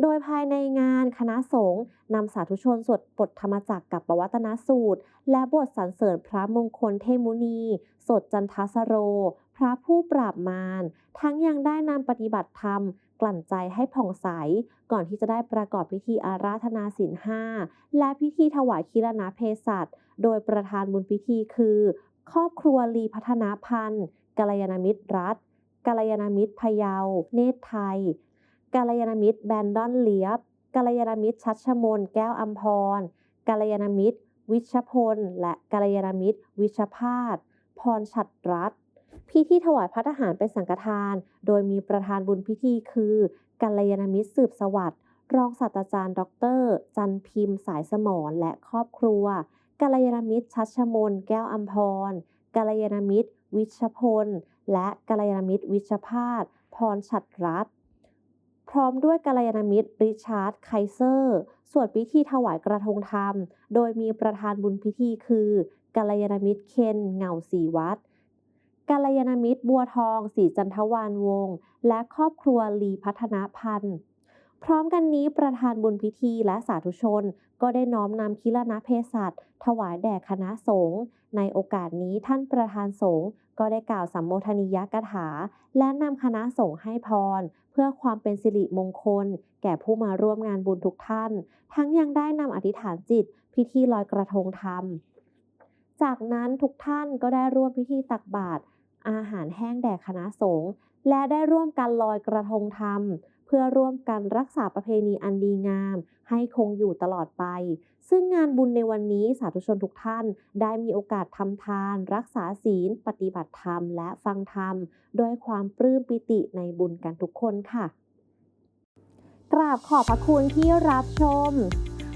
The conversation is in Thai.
โดยภายในงานคณะสงฆ์นำสาธุชนสวดบทธรรมจักรกับปวัตนสูตร และบทสรรเสริญพระมงคลเทมุนี สดจันทสโร พระผู้ปราบมาร ทั้งยังได้นำปฏิบัติธรรม กลั่นใจให้ผ่องใส ก่อนที่จะได้ประกอบพิธีอาราธนาศีลห้าและพิธีถวายคีรณเพศัตโดยประธานบุญพิธีคือ ครอบครัวลีพัฒนาพันธ์กัลยาณมิตรรัฐกัลยาณมิตรพะเยา เนตรไทย กัลยาณมิตรแบนดอนเลียบกัลยาณมิตรชัชมน แก้วอัมพรกัลยาณมิตร วิชพล และกัลยาณมิตร วิชพาสพรชัดรัตพิธีถวายพระทหารเป็นสังฆทาน โดยมีประธานบุญพิธีคือกัลยาณมิตรสืบสวัสดิ์รองศาสตราจารย์ดอกเตอรจันพิมพ์ สายสมรและครอบครัวกัลยาณมิตรชัชมน แก้วอัมพรกัลยาณมิตร วิชพล และกัลยาณมิตร วิชพาสพรชัดรัตน์ พร้อมด้วยกัลยาณมิตรริชาร์ดไคเซอร์สวดพิธีถวายกระทงธรรม โดยมีประธานบุญพิธีคือกัลยาณมิตรเคนเงาสีวัดกัลยาณมิตรบัวทองสีจันทวานวงศ์และครอบครัวลีพัฒนาพันธ์ พร้อมกันนี้ประธานบุญพิธีและสาธุชน ก็ได้น้อมนำคิรณเพศัตถวายแด่คณะสงฆ์ในโอกาสนี้ท่านประธานสงฆ์ก็ได้กล่าวสัมโมทนิยกถา และนำคณะสงฆ์ให้พร เพื่อความเป็นสิริมงคล แก่ผู้มาร่วมงานบุญทุกท่าน ทั้งยังได้นำอธิษฐานจิต พิธีลอยกระทงธรรม จากนั้นทุกท่านก็ได้ร่วมพิธีตักบาตรอาหารแห้งแด่คณะสงฆ์และได้ร่วมกันลอยกระทงธรรม พื่อร่วมกันรักษาประเพณีอันดีงาม ให้คงอยู่ตลอดไป ซึ่งงานบุญในวันนี้สาธุชนทุกท่าน ได้มีโอกาสทำทาน รักษาศีล ปฏิบัติธรรม และฟังธรรม ด้วยความปลื้มปิติในบุญกันทุกคนค่ะ กราบขอบพระคุณที่รับชม